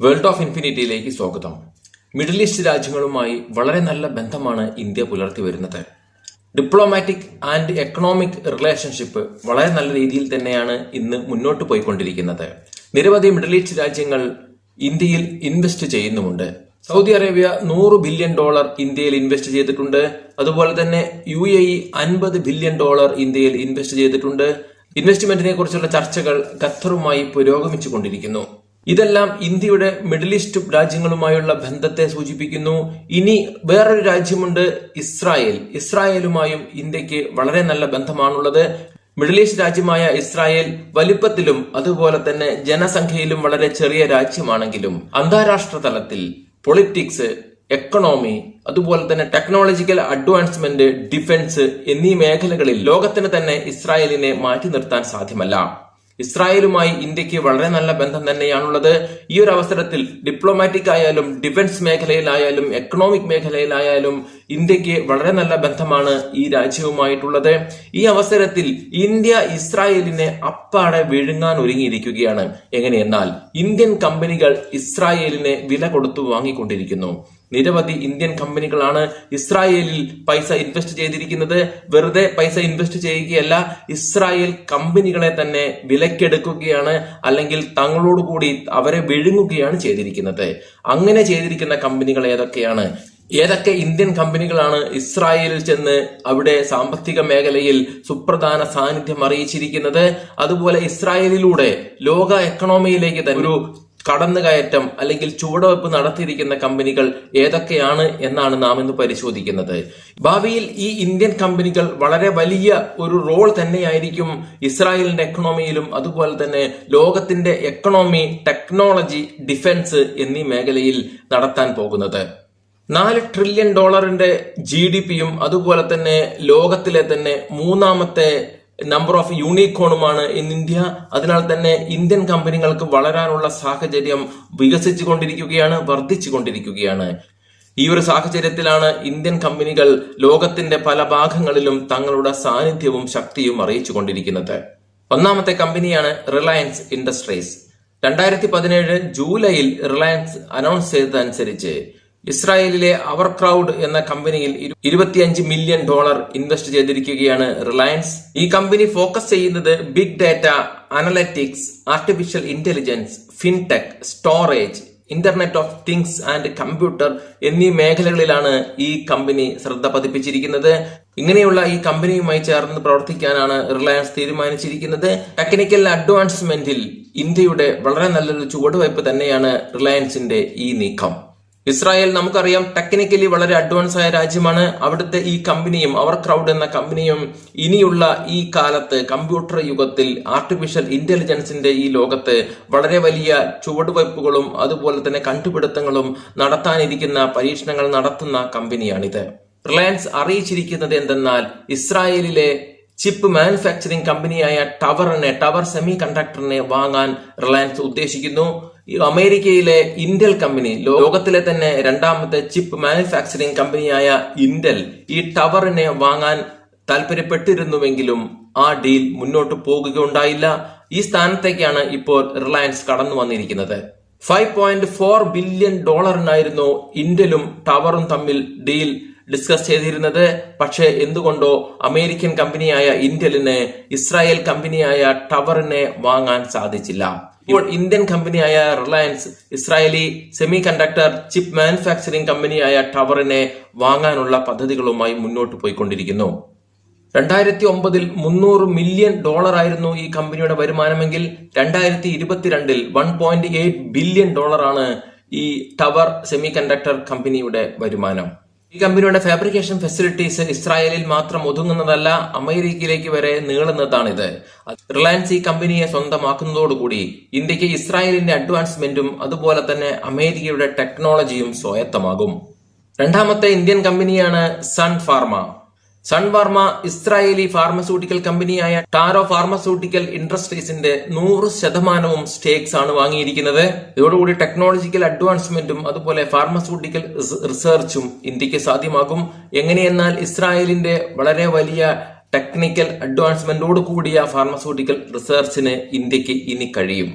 World of ഇൻഫിനിറ്റിയിലേക്ക് സ്വാഗതം. Middle east രാജ്യങ്ങളുമായി വളരെ നല്ല ബന്ധമാണ് ഇന്ത്യ പുലർത്തി വരുന്നത്. ഡിപ്ലോമാറ്റിക് ആൻഡ് എക്കണോമിക് റിലേഷൻഷിപ്പ് വളരെ നല്ല രീതിയിൽ തന്നെയാണ് ഇന്ന് മുന്നോട്ട് പോയിക്കൊണ്ടിരിക്കുന്നത്. നിരവധി മിഡിൽ ഈസ്റ്റ് രാജ്യങ്ങൾ ഇന്ത്യയിൽ ഇൻവെസ്റ്റ് ചെയ്യുന്നുമുണ്ട്. സൗദി അറേബ്യ നൂറ് ബില്യൺ ഡോളർ ഇന്ത്യയിൽ ഇൻവെസ്റ്റ് ചെയ്തിട്ടുണ്ട്. അതുപോലെ തന്നെ യു എ ഇ അൻപത് ബില്യൺ ഡോളർ ഇന്ത്യയിൽ ഇൻവെസ്റ്റ് ചെയ്തിട്ടുണ്ട്. ഇൻവെസ്റ്റ്മെന്റിനെ കുറിച്ചുള്ള ചർച്ചകൾ ഖത്തറുമായി പുരോഗമിച്ചു കൊണ്ടിരിക്കുന്നു ഇതെല്ലാം ഇന്ത്യയുടെ മിഡിൽ ഈസ്റ്റ് രാജ്യങ്ങളുമായുള്ള ബന്ധത്തെ സൂചിപ്പിക്കുന്നു. ഇനി വേറൊരു രാജ്യമുണ്ട് ഇസ്രായേൽ. ഇസ്രായേലുമായും ഇന്ത്യയ്ക്ക് വളരെ നല്ല ബന്ധമാണുള്ളത്. മിഡിൽ ഈസ്റ്റ് രാജ്യമായ ഇസ്രായേൽ വലിപ്പത്തിലും അതുപോലെ തന്നെ ജനസംഖ്യയിലും വളരെ ചെറിയ രാജ്യമാണെങ്കിലും അന്താരാഷ്ട്ര തലത്തിൽ പൊളിറ്റിക്സ് എക്കണോമി അതുപോലെ തന്നെ ടെക്നോളജിക്കൽ അഡ്വാൻസ്മെന്റ് ഡിഫൻസ് എന്നീ മേഖലകളിൽ ലോകത്തിന് തന്നെ ഇസ്രായേലിനെ മാറ്റി നിർത്താൻ സാധ്യമല്ല. ഇസ്രായേലുമായി ഇന്ത്യയ്ക്ക് വളരെ നല്ല ബന്ധം തന്നെയാണുള്ളത്. ഈ ഒരു അവസരത്തിൽ ഡിപ്ലോമാറ്റിക് ആയാലും ഡിഫൻസ് മേഖലയിലായാലും എക്കണോമിക് മേഖലയിലായാലും ഇന്ത്യയ്ക്ക് വളരെ നല്ല ബന്ധമാണ് ഈ രാജ്യവുമായിട്ടുള്ളത്. ഈ അവസരത്തിൽ ഇന്ത്യ ഇസ്രായേലിനെ അപ്പാടെ വിഴുങ്ങാൻ ഒരുങ്ങിയിരിക്കുകയാണ്. എങ്ങനെയെന്നാൽ ഇന്ത്യൻ കമ്പനികൾ ഇസ്രായേലിനെ വില കൊടുത്തു വാങ്ങിക്കൊണ്ടിരിക്കുന്നു. നിരവധി ഇന്ത്യൻ കമ്പനികളാണ് ഇസ്രായേലിൽ പൈസ ഇൻവെസ്റ്റ് ചെയ്തിരിക്കുന്നത്. വെറുതെ പൈസ ഇൻവെസ്റ്റ് ചെയ്യുകയല്ല ഇസ്രായേൽ കമ്പനികളെ തന്നെ വിലക്കെടുക്കുകയാണ് അല്ലെങ്കിൽ തങ്ങളോട് കൂടി അവരെ വിഴുങ്ങുകയാണ് ചെയ്തിരിക്കുന്നത്. അങ്ങനെ ചെയ്തിരിക്കുന്ന കമ്പനികൾ ഏതൊക്കെയാണ്? ഏതൊക്കെ ഇന്ത്യൻ കമ്പനികളാണ് ഇസ്രായേലിൽ ചെന്ന് അവിടെ സാമ്പത്തിക മേഖലയിൽ സുപ്രധാന സാന്നിധ്യം അറിയിച്ചിരിക്കുന്നത്? അതുപോലെ ഇസ്രായേലിലൂടെ ലോക എക്കണോമിയിലേക്ക് തന്നെ ഒരു കടന്നുകയറ്റം അല്ലെങ്കിൽ ചുവടുവയ്പ് നടത്തിയിരിക്കുന്ന കമ്പനികൾ ഏതൊക്കെയാണ് എന്നാണ് നാം ഇന്ന് പരിശോധിക്കുന്നത്. ഭാവിയിൽ ഈ ഇന്ത്യൻ കമ്പനികൾ വളരെ വലിയ ഒരു റോൾ തന്നെയായിരിക്കും ഇസ്രായേലിന്റെ എക്കണോമിയിലും അതുപോലെ തന്നെ ലോകത്തിന്റെ എക്കണോമി ടെക്നോളജി ഡിഫൻസ് എന്നീ മേഖലയിൽ നടത്താൻ പോകുന്നത്. നാല് ട്രില്യൺ ഡോളറിന്റെ ജി ഡി പിയും അതുപോലെ തന്നെ ലോകത്തിലെ തന്നെ മൂന്നാമത്തെ നമ്പർ ഓഫ് യൂണിക്കോണുമാണ് ഇന്ന് ഇന്ത്യ അതിനാൽ തന്നെ ഇന്ത്യൻ കമ്പനികൾക്ക് വളരാനുള്ള സാഹചര്യം വികസിച്ചു കൊണ്ടിരിക്കുകയാണ് വർദ്ധിച്ചു കൊണ്ടിരിക്കുകയാണ് ഈ ഒരു സാഹചര്യത്തിലാണ് ഇന്ത്യൻ കമ്പനികൾ ലോകത്തിന്റെ പല ഭാഗങ്ങളിലും തങ്ങളുടെ സാന്നിധ്യവും ശക്തിയും അറിയിച്ചു കൊണ്ടിരിക്കുന്നത് ഒന്നാമത്തെ കമ്പനിയാണ് റിലയൻസ് ഇൻഡസ്ട്രീസ് രണ്ടായിരത്തി പതിനേഴ് ജൂലൈയിൽ റിലയൻസ് അനൗൺസ് ചെയ്തതനുസരിച്ച് ഇസ്രായേലിലെ അവർ ക്രൗഡ് എന്ന കമ്പനിയിൽ ഇരുപത്തിയഞ്ച് മില്യൺ ഡോളർ ഇൻവെസ്റ്റ് ചെയ്തിരിക്കുകയാണ് റിലയൻസ്. ഈ കമ്പനി ഫോക്കസ് ചെയ്യുന്നത് big data analytics artificial intelligence fintech storage internet of things and computer എന്നീ മേഖലകളിലാണ് ഈ കമ്പനി ശ്രദ്ധ പതിപ്പിച്ചിരിക്കുന്നത്. ഇങ്ങനെയുള്ള ഈ കമ്പനിയുമായി ചേർന്ന് പ്രവർത്തിക്കാനാണ് റിലയൻസ് തീരുമാനിച്ചിരിക്കുന്നത്. ടെക്നിക്കൽ അഡ്വാൻസ്മെന്റിൽ ഇന്ത്യയുടെ വളരെ നല്ലൊരു ചുവടുവയ്പ് തന്നെയാണ് റിലയൻസിന്റെ ഈ നീക്കം. ഇസ്രായേൽ നമുക്കറിയാം ടെക്നിക്കലി വളരെ അഡ്വാൻസ് ആയ രാജ്യമാണ്. അവിടുത്തെ ഈ കമ്പനിയും അവർ ക്രൗഡ് എന്ന കമ്പനിയും ഇനിയുള്ള ഈ കാലത്ത് കമ്പ്യൂട്ടർ യുഗത്തിൽ ആർട്ടിഫിഷ്യൽ ഇന്റലിജൻസിന്റെ ഈ ലോകത്ത് വളരെ വലിയ ചുവടുവയ്പ്പുകളും അതുപോലെ തന്നെ കണ്ടുപിടുത്തങ്ങളും നടത്താനിരിക്കുന്ന പരീക്ഷണങ്ങൾ നടത്തുന്ന കമ്പനിയാണിത് റിലയൻസ് അറിയിച്ചിരിക്കുന്നത് എന്തെന്നാൽ ഇസ്രായേലിലെ ചിപ്പ് മാനുഫാക്ചറിംഗ് കമ്പനിയായ ടവറിനെ ടവർ സെമി കണ്ടക്ടറിനെ വാങ്ങാൻ റിലയൻസ് ഉദ്ദേശിക്കുന്നു. അമേരിക്കയിലെ ഇന്റൽ കമ്പനി ലോകത്തിലെ തന്നെ രണ്ടാമത്തെ ചിപ്പ് മാനുഫാക്ചറിംഗ് കമ്പനിയായ ഇന്റൽ ഈ ടവറിനെ വാങ്ങാൻ താല്പര്യപ്പെട്ടിരുന്നുവെങ്കിലും ആ ഡീൽ മുന്നോട്ട് പോകുകയുണ്ടായില്ല. ഈ സ്ഥാനത്തേക്കാണ് ഇപ്പോൾ റിലയൻസ് കടന്നു വന്നിരിക്കുന്നത്. ഫൈവ് പോയിന്റ് ഫോർ ബില്യൺ ഡോളറിനായിരുന്നു ഇന്റലും ടവറും തമ്മിൽ ഡീൽ ഡിസ്കസ് ചെയ്തിരുന്നത്. പക്ഷേ എന്തുകൊണ്ടോ അമേരിക്കൻ കമ്പനിയായ ഇന്റലിന് ഇസ്രായേൽ കമ്പനിയായ ടവറിനെ വാങ്ങാൻ സാധിച്ചില്ല. ഇപ്പോൾ ഇന്ത്യൻ കമ്പനിയായ Reliance Israeli semiconductor chip manufacturing കമ്പനിയായ ടവറിനെ വാങ്ങാനുള്ള പദ്ധതികളുമായി മുന്നോട്ട് പോയിക്കൊണ്ടിരിക്കുന്നു. രണ്ടായിരത്തി ഒമ്പതിൽ മുന്നൂറ് മില്യൺ ഡോളർ ആയിരുന്നു ഈ കമ്പനിയുടെ വരുമാനമെങ്കിൽ രണ്ടായിരത്തി ഇരുപത്തിരണ്ടിൽ വൺ പോയിന്റ് എയ്റ്റ് ബില്യൺ ഡോളറാണ് ഈ ടവർ സെമി കണ്ടക്ടർ കമ്പനിയുടെ വരുമാനം. ഈ കമ്പനിയുടെ ഫാബ്രിക്കേഷൻ ഫെസിലിറ്റീസ് ഇസ്രായേലിൽ മാത്രം ഒതുങ്ങുന്നതല്ല അമേരിക്കയിലേക്ക് വരെ നീളുന്നതാണിത്. റിലയൻസ് ഈ കമ്പനിയെ സ്വന്തമാക്കുന്നതോടുകൂടി ഇന്ത്യയ്ക്ക് ഇസ്രായേലിന്റെ അഡ്വാൻസ്മെന്റും അതുപോലെ തന്നെ അമേരിക്കയുടെ ടെക്നോളജിയും സ്വായത്തമാകും. രണ്ടാമത്തെ ഇന്ത്യൻ കമ്പനിയാണ് sun Pharma. Sun Pharma Israeli pharmaceutical കമ്പനിയായ ടാരോ ഫാർമസ്യൂട്ടിക്കൽ ഇൻഡസ്ട്രീസിന്റെ നൂറ് ശതമാനവും സ്റ്റേക്സ് ആണ് വാങ്ങിയിരിക്കുന്നത്. ഇതോടുകൂടി ടെക്നോളജിക്കൽ അഡ്വാൻസ്മെന്റും അതുപോലെ ഫാർമസ്യൂട്ടിക്കൽ റിസർച്ചും ഇന്ത്യയ്ക്ക് സാധ്യമാകും. എങ്ങനെയെന്നാൽ ഇസ്രായേലിന്റെ വളരെ വലിയ ടെക്നിക്കൽ അഡ്വാൻസ്മെന്റോട് കൂടിയ ഫാർമസ്യൂട്ടിക്കൽ റിസർച്ചിന് ഇന്ത്യയ്ക്ക് ഇനി കഴിയും.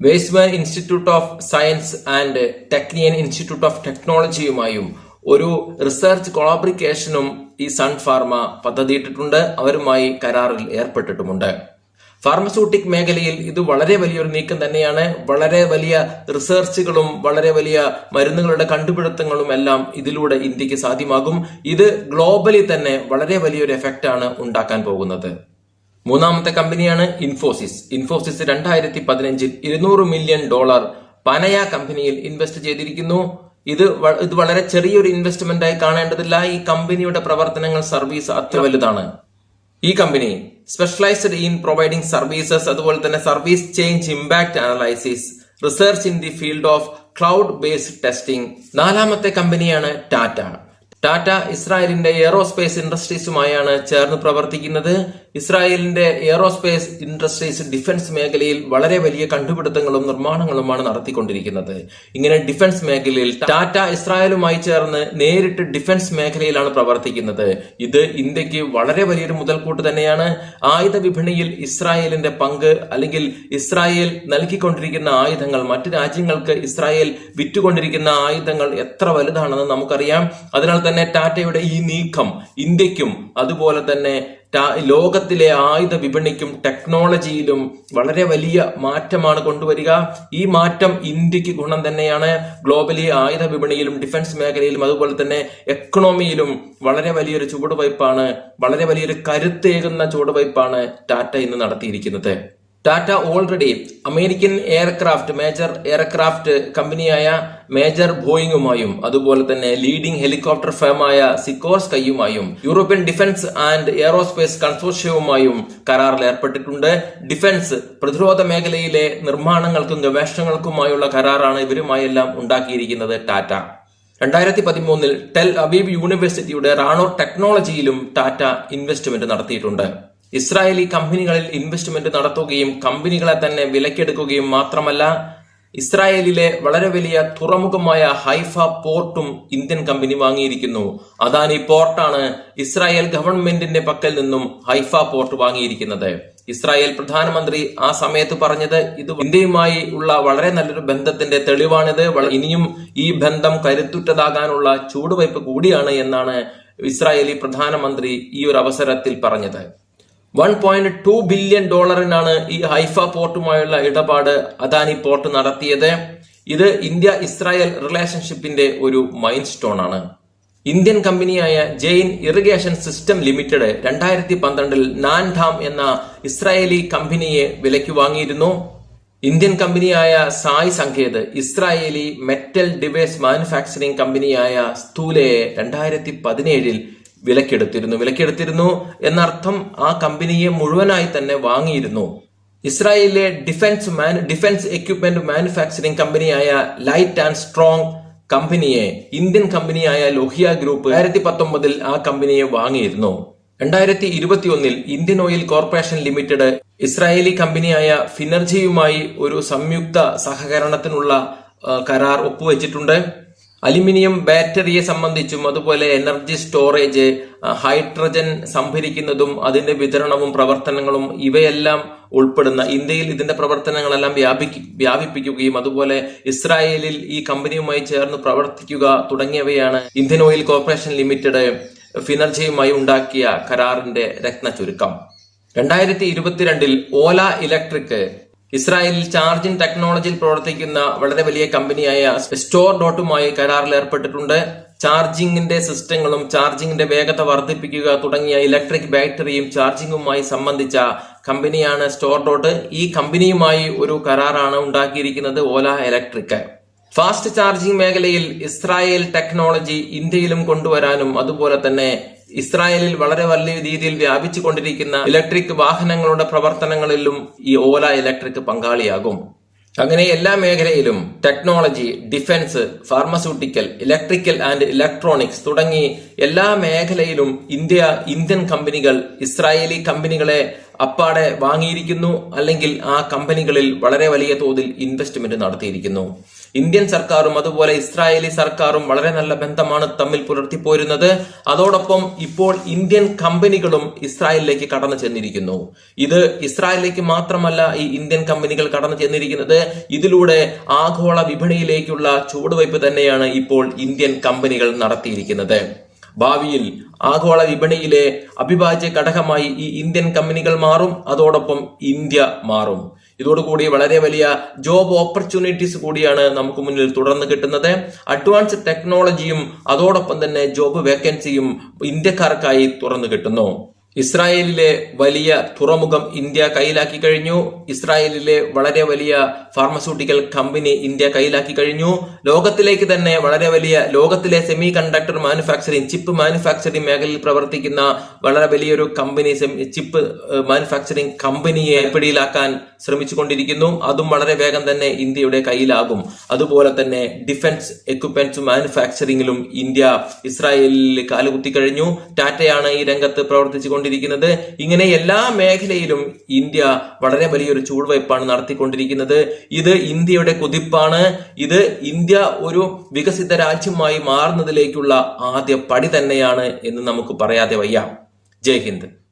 Weizmann institute of science and Technion institute of ടെക്നോളജിയുമായും ഒരു റിസർച്ച് കൊളാബ്രിക്കേഷനും ഈ സൺ ഫാർമ പദ്ധതിയിട്ടിട്ടുണ്ട്. അവരുമായി കരാറിൽ ഏർപ്പെട്ടിട്ടുമുണ്ട്. ഫാർമസ്യൂട്ടിക് മേഖലയിൽ ഇത് വളരെ വലിയൊരു നീക്കം തന്നെയാണ്. വളരെ വലിയ റിസർച്ചുകളും വളരെ വലിയ മരുന്നുകളുടെ കണ്ടുപിടുത്തങ്ങളും എല്ലാം ഇതിലൂടെ ഇന്ത്യയ്ക്ക് സാധ്യമാകും. ഇത് ഗ്ലോബലി തന്നെ വളരെ വലിയൊരു എഫക്റ്റ് ആണ് ഉണ്ടാക്കാൻ പോകുന്നത്. മൂന്നാമത്തെ കമ്പനിയാണ് ഇൻഫോസിസ് ഇൻഫോസിസ് രണ്ടായിരത്തി പതിനഞ്ചിൽ ഇരുന്നൂറ് മില്യൺ ഡോളർ പനയ കമ്പനിയിൽ ഇൻവെസ്റ്റ് ചെയ്തിരിക്കുന്നു. ഇത് ഇത് വളരെ ചെറിയൊരു ഇൻവെസ്റ്റ്മെന്റ് ആയി കാണേണ്ടതില്ല. ഈ കമ്പനിയുടെ പ്രവർത്തനങ്ങൾ സർവീസ് അത്ര വലുതാണ്. ഈ company specialised in providing services അതുപോലെ തന്നെ service change impact analysis research in the field of cloud based testing നാലാമത്തെ കമ്പനിയാണ് ടാറ്റ ടാറ്റ ഇസ്രായേലിന്റെ എയറോസ്പേസ് ഇൻഡസ്ട്രീസുമായാണ് ചേർന്ന് പ്രവർത്തിക്കുന്നത്. ഇസ്രായേലിന്റെ എയറോസ്പേസ് ഇൻഡസ്ട്രീസ് ഡിഫൻസ് മേഖലയിൽ വളരെ വലിയ കണ്ടുപിടുത്തങ്ങളും നിർമ്മാണങ്ങളുമാണ് നടത്തിക്കൊണ്ടിരിക്കുന്നത്. ഇങ്ങനെ ഡിഫൻസ് മേഖലയിൽ ടാറ്റ ഇസ്രായേലുമായി ചേർന്ന് നേരിട്ട് ഡിഫൻസ് മേഖലയിലാണ് പ്രവർത്തിക്കുന്നത്. ഇത് ഇന്ത്യയ്ക്ക് വളരെ വലിയൊരു മുതൽക്കൂട്ട് തന്നെയാണ്. ആയുധ വിപണിയിൽ ഇസ്രായേലിന്റെ പങ്ക് അല്ലെങ്കിൽ ഇസ്രായേൽ നൽകിക്കൊണ്ടിരിക്കുന്ന ആയുധങ്ങൾ മറ്റ് രാജ്യങ്ങൾക്ക് ഇസ്രായേൽ വിറ്റുകൊണ്ടിരിക്കുന്ന ആയുധങ്ങൾ എത്ര വലുതാണെന്ന് നമുക്കറിയാം. അതിനാൽ തന്നെ ടാറ്റയുടെ ഈ നീക്കം ഇന്ത്യക്കും അതുപോലെ തന്നെ ലോകത്തിലെ ആയുധ വിപണിക്കും ടെക്നോളജിയിലും വളരെ വലിയ മാറ്റമാണ് കൊണ്ടുവരിക. ഈ മാറ്റം ഇന്ത്യയ്ക്ക് ഗുണം തന്നെയാണ്. ഗ്ലോബലി ആയുധ വിപണിയിലും ഡിഫൻസ് മേഖലയിലും അതുപോലെ തന്നെ എക്കണോമിയിലും വളരെ വലിയൊരു ചുവടുവയ്പ്പാണ് വളരെ വലിയൊരു കരുത്തേകുന്ന ചുവടുവയ്പ്പാണ് ടാറ്റ ഇന്ന് നടത്തിയിരിക്കുന്നത്. Tata already American aircraft major aircraft കമ്പനിയായ മേജർ ബോയിങ്ങുമായും അതുപോലെ തന്നെ ലീഡിംഗ് ഹെലികോപ്റ്റർ ഫേമായ സിക്കോർസ് കയ്യുമായും യൂറോപ്യൻ ഡിഫൻസ് ആൻഡ് എയറോസ്പേസ് കൺസോർഷ്യവുമായും കരാറിൽ ഏർപ്പെട്ടിട്ടുണ്ട്. ഡിഫൻസ് പ്രതിരോധ മേഖലയിലെ നിർമ്മാണങ്ങൾക്കും ഗവേഷണങ്ങൾക്കുമായുള്ള കരാറാണ് ഇവരുമായെല്ലാം ഉണ്ടാക്കിയിരിക്കുന്നത് ടാറ്റ രണ്ടായിരത്തി പതിമൂന്നിൽ ടെൽ അബീബ് യൂണിവേഴ്സിറ്റിയുടെ റാണോ ടെക്നോളജിയിലും ടാറ്റ ഇൻവെസ്റ്റ്മെന്റ് നടത്തിയിട്ടുണ്ട്. ഇസ്രായേലി കമ്പനികളിൽ ഇൻവെസ്റ്റ്മെന്റ് നടത്തുകയും കമ്പനികളെ തന്നെ വിലക്കെടുക്കുകയും മാത്രമല്ല ഇസ്രായേലിലെ വളരെ വലിയ തുറമുഖമായ ഹൈഫ പോർട്ടും ഇന്ത്യൻ കമ്പനി വാങ്ങിയിരിക്കുന്നു. അദാനി പോർട്ടാണ് ഇസ്രായേൽ ഗവൺമെന്റിന്റെ പക്കൽ നിന്നും ഹൈഫ പോർട്ട് വാങ്ങിയിരിക്കുന്നത്. ഇസ്രായേൽ പ്രധാനമന്ത്രി ആ സമയത്ത് പറഞ്ഞത് ഇത് ഇന്ത്യയുമായി ഉള്ള വളരെ നല്ലൊരു ബന്ധത്തിന്റെ തെളിവാണിത്. ഇനിയും ഈ ബന്ധം കരുത്തുറ്റതാകാനുള്ള ചൂടുവയ്പ് കൂടിയാണ് എന്നാണ് ഇസ്രായേലി പ്രധാനമന്ത്രി ഈ ഒരു അവസരത്തിൽ പറഞ്ഞത്. വൺ പോയിന്റ് ടു ബില്യൺ ഡോളറിനാണ് ഈ ഹൈഫ പോർട്ടുമായുള്ള ഇടപാട് അദാനി പോർട്ട് നടത്തിയത്. ഇത് ഇന്ത്യ ഇസ്രായേൽ റിലേഷൻഷിപ്പിന്റെ ഒരു മൈൽ സ്റ്റോൺ ആണ് ഇന്ത്യൻ കമ്പനിയായ ജെയിൻ ഇറിഗേഷൻ സിസ്റ്റം ലിമിറ്റഡ് രണ്ടായിരത്തി പന്ത്രണ്ടിൽ നാൻഡാം എന്ന ഇസ്രായേലി കമ്പനിയെ വിലയ്ക്ക് വാങ്ങിയിരുന്നു. ഇന്ത്യൻ കമ്പനിയായ Sai Sanket Israeli metal device manufacturing കമ്പനിയായ സ്തൂലയെ രണ്ടായിരത്തി പതിനേഴിൽ വിലക്കെടുത്തിരുന്നു. വിലക്കെടുത്തിരുന്നു എന്നർത്ഥം ആ കമ്പനിയെ മുഴുവനായി തന്നെ വാങ്ങിയിരുന്നു. ഇസ്രായേലിലെ defence man defence equipment manufacturing കമ്പനിയായ ലൈറ്റ് ആൻഡ് സ്ട്രോങ് കമ്പനിയെ ഇന്ത്യൻ കമ്പനിയായ ലോഹിയ ഗ്രൂപ്പ് രണ്ടായിരത്തി പത്തൊമ്പതിൽ ആ കമ്പനിയെ വാങ്ങിയിരുന്നു. രണ്ടായിരത്തി ഇരുപത്തിയൊന്നിൽ Indian oil corporation limited Israeli കമ്പനിയായ ഫിനർജിയുമായി ഒരു സംയുക്ത സഹകരണത്തിനുള്ള കരാർ ഒപ്പുവെച്ചിട്ടുണ്ട്. അലുമിനിയം ബാറ്ററിയെ സംബന്ധിച്ചും അതുപോലെ എനർജി സ്റ്റോറേജ് ഹൈഡ്രജൻ സംഭരിക്കുന്നതും അതിന്റെ വിതരണവും പ്രവർത്തനങ്ങളും ഇവയെല്ലാം ഉൾപ്പെടുന്ന ഇന്ത്യയിൽ ഇതിന്റെ പ്രവർത്തനങ്ങളെല്ലാം വ്യാപിക്ക് വ്യാപിപ്പിക്കുകയും അതുപോലെ ഇസ്രായേലിൽ ഈ കമ്പനിയുമായി ചേർന്ന് പ്രവർത്തിക്കുക തുടങ്ങിയവയാണ് ഇന്ത്യൻ ഓയിൽ കോർപ്പറേഷൻ ലിമിറ്റഡ് ഫിനർജിയുമായി ഉണ്ടാക്കിയ കരാറിന്റെ രത്ന ചുരുക്കം രണ്ടായിരത്തി ഇരുപത്തിരണ്ടിൽ ഓല ഇലക്ട്രിക് ഇസ്രായേലിൽ ചാർജിംഗ് ടെക്നോളജിയിൽ പ്രവർത്തിക്കുന്ന വളരെ വലിയ കമ്പനിയായ സ്റ്റോർ ഡോട്ടുമായി കരാറിൽ ഏർപ്പെട്ടിട്ടുണ്ട്. ചാർജിങ്ങിന്റെ സിസ്റ്റങ്ങളും ചാർജിങ്ങിന്റെ വേഗത വർദ്ധിപ്പിക്കുക തുടങ്ങിയ ഇലക്ട്രിക് ബാറ്ററിയും ചാർജിങ്ങുമായി സംബന്ധിച്ച കമ്പനിയാണ് സ്റ്റോർ ഡോട്ട് ഈ കമ്പനിയുമായി ഒരു കരാറാണ് ഉണ്ടാക്കിയിരിക്കുന്നത് ഓല ഇലക്ട്രിക് ഫാസ്റ്റ് ചാർജിംഗ് മേഖലയിൽ ഇസ്രായേൽ ടെക്നോളജി ഇന്ത്യയിലും കൊണ്ടുവരാനും അതുപോലെ തന്നെ ഇസ്രായേലിൽ വളരെ വലിയ രീതിയിൽ വ്യാപിച്ചു കൊണ്ടിരിക്കുന്ന ഇലക്ട്രിക് വാഹനങ്ങളുടെ പ്രവർത്തനങ്ങളിലും ഈ ഓല ഇലക്ട്രിക് പങ്കാളിയാകും. അങ്ങനെ എല്ലാ മേഖലയിലും technology defence pharmaceutical electrical and electronics തുടങ്ങി എല്ലാ മേഖലയിലും ഇന്ത്യ ഇന്ത്യൻ കമ്പനികൾ ഇസ്രായേലി കമ്പനികളെ അപ്പാടെ വാങ്ങിയിരിക്കുന്നു. അല്ലെങ്കിൽ ആ കമ്പനികളിൽ വളരെ വലിയ തോതിൽ ഇൻവെസ്റ്റ്മെന്റ് നടത്തിയിരിക്കുന്നു. ഇന്ത്യൻ സർക്കാരും അതുപോലെ ഇസ്രായേലി സർക്കാരും വളരെ നല്ല ബന്ധമാണ് തമ്മിൽ പുലർത്തിപ്പോരുന്നത്. അതോടൊപ്പം ഇപ്പോൾ ഇന്ത്യൻ കമ്പനികളും ഇസ്രായേലിലേക്ക് കടന്നു ചെന്നിരിക്കുന്നു. ഇത് ഇസ്രായേലിലേക്ക് മാത്രമല്ല ഈ ഇന്ത്യൻ കമ്പനികൾ കടന്നു ചെന്നിരിക്കുന്നത്. ഇതിലൂടെ ആഗോള വിപണിയിലേക്കുള്ള ചുവടുവയ്പ് തന്നെയാണ് ഇപ്പോൾ ഇന്ത്യൻ കമ്പനികൾ നടത്തിയിരിക്കുന്നത്. ഭാവിയിൽ ആഗോള വിപണിയിലെ അഭിഭാജ്യ ഘടകമായി ഈ ഇന്ത്യൻ കമ്പനികൾ മാറും അതോടൊപ്പം ഇന്ത്യ മാറും. ഇതോടുകൂടി വളരെ വലിയ ജോബ് ഓപ്പർച്യൂണിറ്റീസ് കൂടിയാണ് നമുക്ക് മുന്നിൽ തുടർന്ന് കിട്ടുന്നത്. അഡ്വാൻസ് ടെക്നോളജിയും അതോടൊപ്പം തന്നെ ജോബ് വേക്കൻസിയും ഇന്ത്യക്കാർക്കായി തുറന്നു കിട്ടുന്നു. ഇസ്രായേലിലെ വലിയ തുറമുഖം ഇന്ത്യ കയ്യിലാക്കി കഴിഞ്ഞു. ഇസ്രായേലിലെ വളരെ വലിയ ഫാർമസ്യൂട്ടിക്കൽ കമ്പനി ഇന്ത്യ കയ്യിലാക്കി കഴിഞ്ഞു. ലോകത്തിലേക്ക് തന്നെ വളരെ വലിയ ലോകത്തിലെ semiconductor manufacturing chip manufacturing മേഖലയിൽ പ്രവർത്തിക്കുന്ന വളരെ വലിയൊരു കമ്പനി ചിപ്പ് മാനുഫാക്ചറിങ് കമ്പനിയെ പിടിയിലാക്കാൻ ശ്രമിച്ചുകൊണ്ടിരിക്കുന്നു. അതും വളരെ വേഗം തന്നെ ഇന്ത്യയുടെ കയ്യിലാകും. അതുപോലെ തന്നെ ഡിഫൻസ് എക്യുപ്മെന്റ്സ് മാനുഫാക്ചറിങ്ങിലും ഇന്ത്യ ഇസ്രായേലിൽ കാലുകുത്തി കഴിഞ്ഞു. ടാറ്റയാണ് ഈ രംഗത്ത് പ്രവർത്തിച്ചു കൊണ്ടിരിക്കുന്നത് ഇങ്ങനെ എല്ലാ മേഖലയിലും ഇന്ത്യ വളരെ വലിയൊരു ചൂടുവയ്പ്പാണ് നടത്തിക്കൊണ്ടിരിക്കുന്നത്. ഇത് ഇന്ത്യയുടെ കുതിപ്പാണ്. ഇത് ഇന്ത്യ ഒരു വികസിത രാജ്യമായി മാറുന്നതിലേക്കുള്ള ആദ്യ പടി തന്നെയാണ് എന്ന് നമുക്ക് പറയാതെ വയ്യ. ജയ് ഹിന്ദ്.